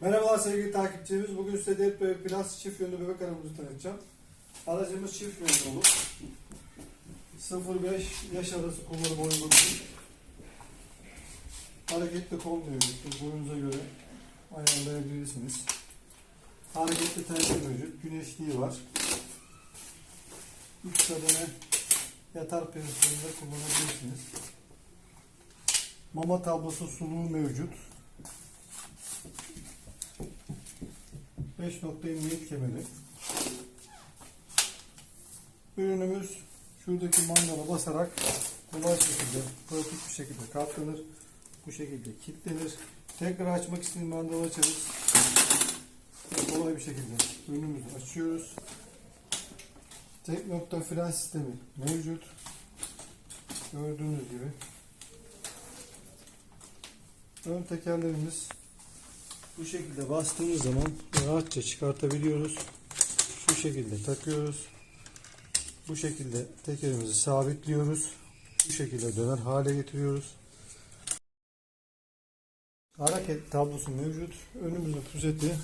Merhabalar sevgili takipçilerimiz. Bugün size Bebek Plus çift yönlü bebek arabamızı tanıtacağım. Aracımız çift yönlü olur. 0-5 yaş arası kullanım uygun. Hareketli kol mevcut. Boyunuza göre ayarlayabilirsiniz. Hareketli tersi mevcut. Güneşliği var. 3 kademe yatar pozisyonunda kullanabilirsiniz. Mama tablosu suluğu mevcut. 5.2 emniyet kemeri. Ürünümüz şuradaki mangala basarak kolay şekilde, pratik bir şekilde katlanır. Bu şekilde kilitlenir. Tekrar açmak istediğiniz mandalı açarız. Kolay bir şekilde ürünümüzü açıyoruz. Tek nokta fren sistemi mevcut. Gördüğünüz gibi. Ön tekerlerimiz bu şekilde bastığımız zaman rahatça çıkartabiliyoruz. Şu şekilde takıyoruz. Bu şekilde tekerimizi sabitliyoruz. Bu şekilde döner hale getiriyoruz. Hareket tablosu mevcut. Önümüzde puseti,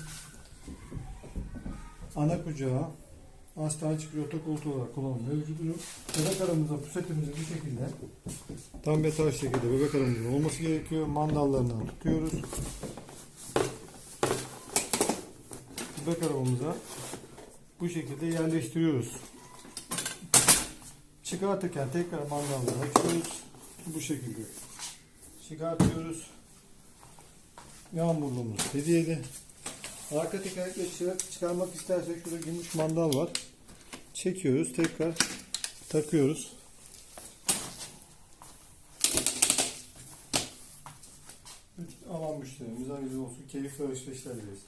ana kucağı, aslan çıkıyor otokoltuğu olarak kullanım mevcut. Bebek aramızda pusetimizi bu şekilde tam betar şekilde bebek aramızın olması gerekiyor. Mandallarından tutuyoruz. Bebek arabamıza bu şekilde yerleştiriyoruz. Çıkartırken tekrar mandalları açıyoruz. Bu şekilde çıkartıyoruz. Yağmurluğumuz hediyeli. Arka tekerlekle çıkar- çıkarmak istersek şurada gümüş mandal var. Çekiyoruz. Tekrar takıyoruz. Alan müşterimiz hayırlı olsun. Keyifli alışverişler dileriz.